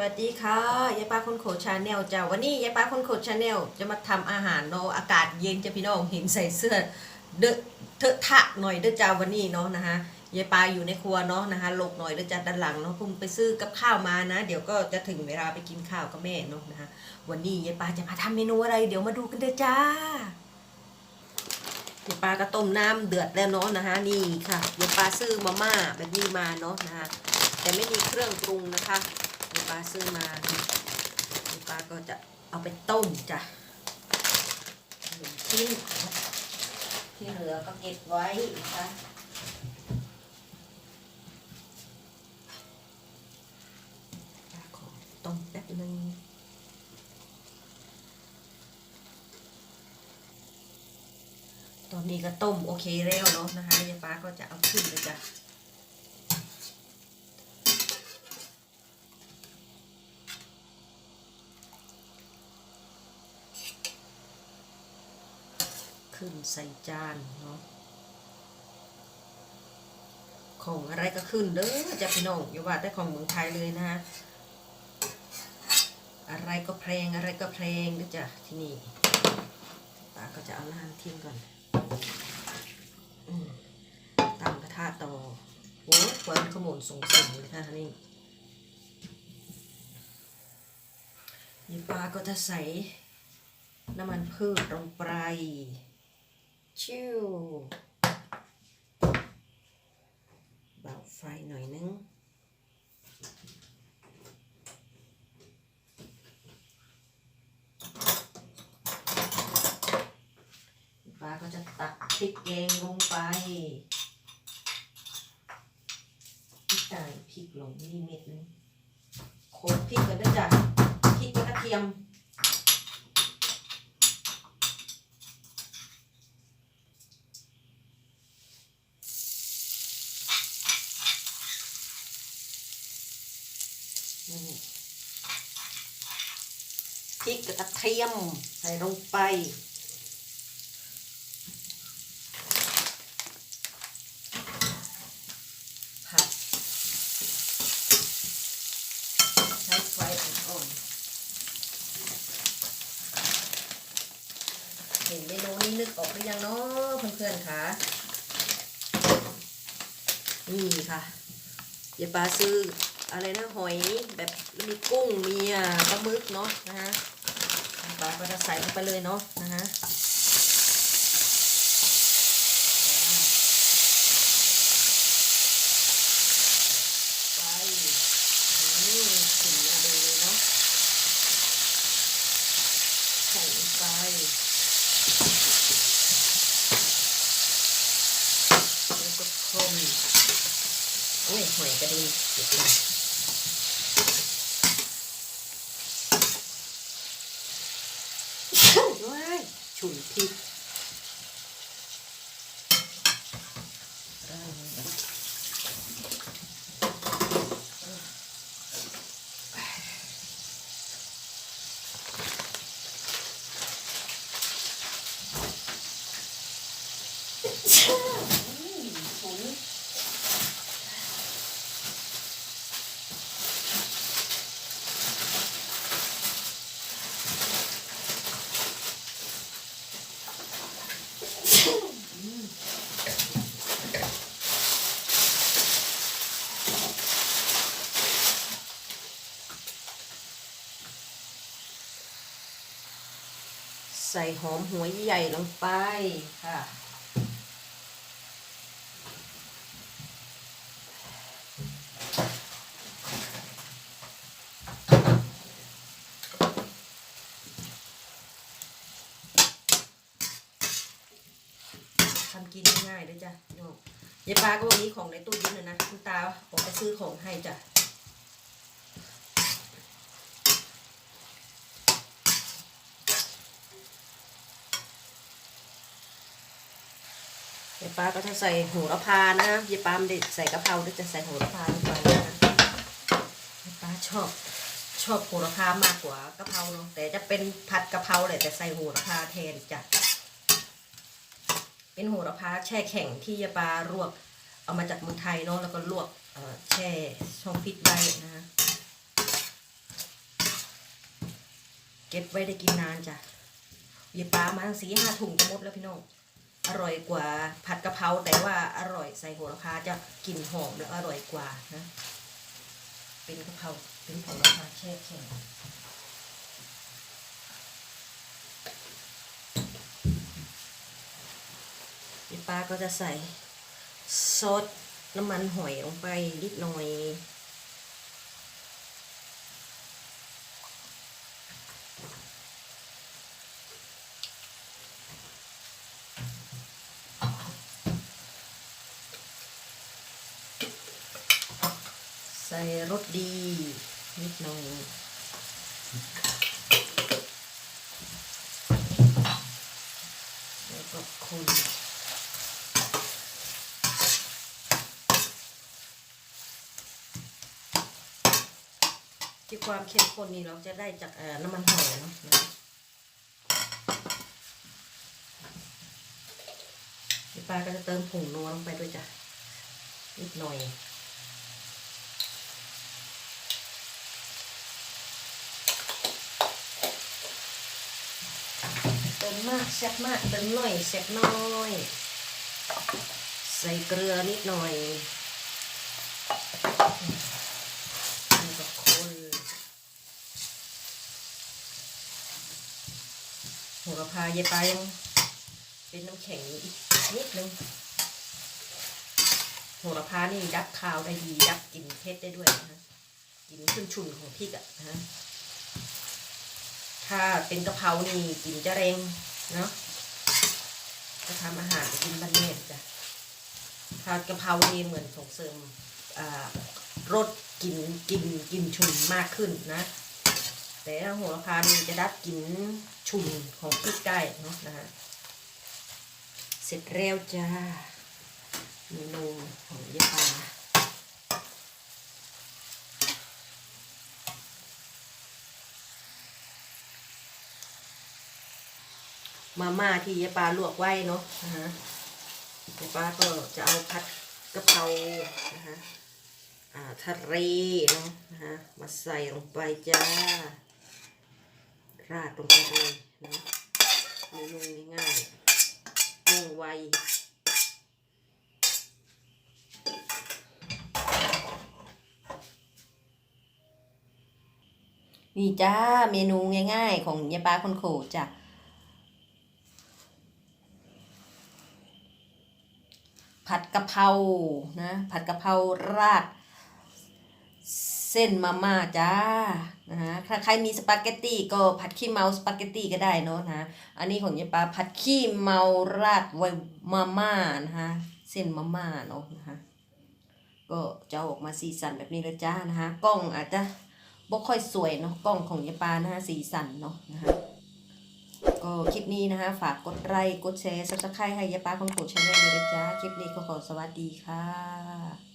วัสดีค่ะยายป้าคนโขชาแนลจ้าวันนี้ยายป้าคนโขชาแนลจะมาทำอาหารเนาะอากาศเย็นจะพี่น้องเห็นใส่เสื้อเดอะเถอะทะหน่อยเด้อจ้าวันนี้เนาะนะคะยายป้าอยู่ในครัวเนาะนะคะหลบหน่อยเด้อจ้าด้านหลังเนาะพิ่งไปซื้อกับข้าวมานะ เดี๋ยวก็จะถึงเวลาไปกินข้าวกับแม่เนาะนะคะวันนี้ยายป้าจะมาทำเมนูอะไร เดี๋ยวมาดูกันเด้อจ้ายายป้าก็ต้มน้ำเดือดแล้วเนาะนะคะนี่ค่ะยายป้าซื้อมาม่าแบบนี้มาเนาะนะคะแต่ไม่มีเครื่องปรุงนะคะ ปลาซื้อมาปลาก็จะเอาไปต้มจ้ะหนึ่งชิ้นที่เหลือก็เก็บไว้นะคะต้มแป๊บนึงตอนนี้ก็ต้มโอเคแล้วเนาะนะคะยายปลาก็จะเอาขึ้นเลยจ้ะ ขึ้นใส่จานเนาะของอะไรก็ขึ้นเด้อจะพี่น้องอย่าว่าแต่ของเมืองไทยเลยนะฮะอะไรก็แพงอะไรก็แพงเด้อจ้ะที่นี่ป้าก็จะเอาน้ำทิ้งก่อนอตั้งกระทะต่อโอ้ควันขโมนส่งสียงเลยค่ะนี่ยี่ป้าก็จะใส่น้ำมันพืชลงไป ชิวเบาไฟหน่อยนึงป้าก็จะตักพริกแกงลงไปพริกไก่พริกลงนี่เม็ดนึงโขลกพริกกันด้วยจ้ะพริกกระเทียม พริกกระเทียมใส่ลงไป ผัด ใช้ไฟอ่อนๆเห็นเมนูนี้นึกออกหรือยังเนาะเพื่อนๆคะนี่ค่ะเยายปาซื้อ อะไรนะหอยแบบมีกุ้งมีอะปลาหมึกเนาะนะฮะปลาก็จะใส่ลงไปเลยเนาะนะฮะไปนี่ถึงมาดูเลยเนาะใส่ไปแล้วก็คนโอ้ยหอยกระเด็นเดี๋ยวก่อ ด้วย ฉุนพริกฉุน ใส่หอมหัวใหญ่ลงไปค่ะ ทำกินง่ายๆเลยจ้ะโยมยายปลาก็วันนี้ของในตู้เย็นเลยนะ คุณตาออกไปซื้อของให้จ้ะ ยปลาก็จะใส่โหระพานะยายปลาไม่ได้ใส่กะเพราด้วยจะใส่โหระพาลงไปนะยายปลาชอบชอบโหระพามากกว่ากะเพราเนาะแต่จะเป็นผัดกะเพราแหละแต่ใส่โหระพาแทนจ้ะเป็นโหระพาแช่แข็งที่ยาปลารวกเอามาจากเมืองไทยเนาะแล้วก็ลวกแช่ช่องฟิตไว้นะฮะเก็บไว้ได้กินนานจ้ะยายปลามาทั้งสีห้าถุงก็หมดแล้วพี่น้อง อร่อยกว่าผัดกะเพราแต่ว่าอร่อยใส่โหระพาจะกลิ่นหอมแล้วอร่อยกว่านะเป็นกะเพราเป็นโหระพาแช่แข็งปลาก็จะใส่ซอสน้ำมันหอยลงไปนิดหน่อย รสดี นิดหน่อยแล้วก็คนที่ความเข้มข้นนี้เราจะได้จากน้ำมันหอยเนาะนะพี่ปลาก็จะเติมผงนัวลงไปด้วยจ้ะนิดหน่อย มากแซ่บมากเติมหน่อยแซ่บน้อย ใส่เกลือนิดหน่อยแล้วก็คนโหระพายายปยังเป็นน้ำแข็งอีกนิดนึงโหระพานี่ดับคาวได้ดีดับกลิ่นเผ็ดได้ด้วยนะกลิ่นชุนๆของพริกอะนะถ้าเป็นกะเพรานี่กลิ่นจะแรง เนาะจะทำอาหารกินบ้านเนตจ้ะถ้ากะเพรานี่เหมือนส่งเสริมรสกลิ่นกลิ่นกลิ่นฉุนมากขึ้นนะ แต่ถ้าโหระพานี่จะดับกลิ่นฉุนของพริกได้เนาะนะฮะเสร็จแล้วจ้าเมนูของยาปลา มาม่าที่ยายปลาลวกไว้เนาะนะฮะยายปลาก็จะเอาผัดกะเพรานะฮะอ่าทะเลเนาะนะฮะมาใส่ลงไปจ้า ราดลงไปเลยนะเมนูง่ายๆว่องไวนี่จ้าเมนูง่ายๆ ของยายปลาคนโขจ้ะ ผัดกะเพรานะผัดกะเพราราด เส้นมาม่าจ้านะฮะถ้าใครมีสปาเกตตี้ก็ผัดขี้เมาสปาเกตตี้ก็ได้เนาะนะอันนี้ของยายปลาผัดขี้เมาราดไวมาม่านะฮะเส้นมาม่าเนาะนะฮะก็จะออกมาสีสันแบบนี้ลยจ้านะฮะกล้องอาจจะบ่ค่อยสวยเนาะกล้องของยายปลานะฮะสีสันเนาะนะฮะ ก็คลิปนี้นะคะ ฝากกดไลค์กดแชร์ซับสไครต์ให้ยายป้าคนโปรดชาแนลด้วยนะจ๊ะ คลิปนี้ก็ขอสวัสดีค่ะ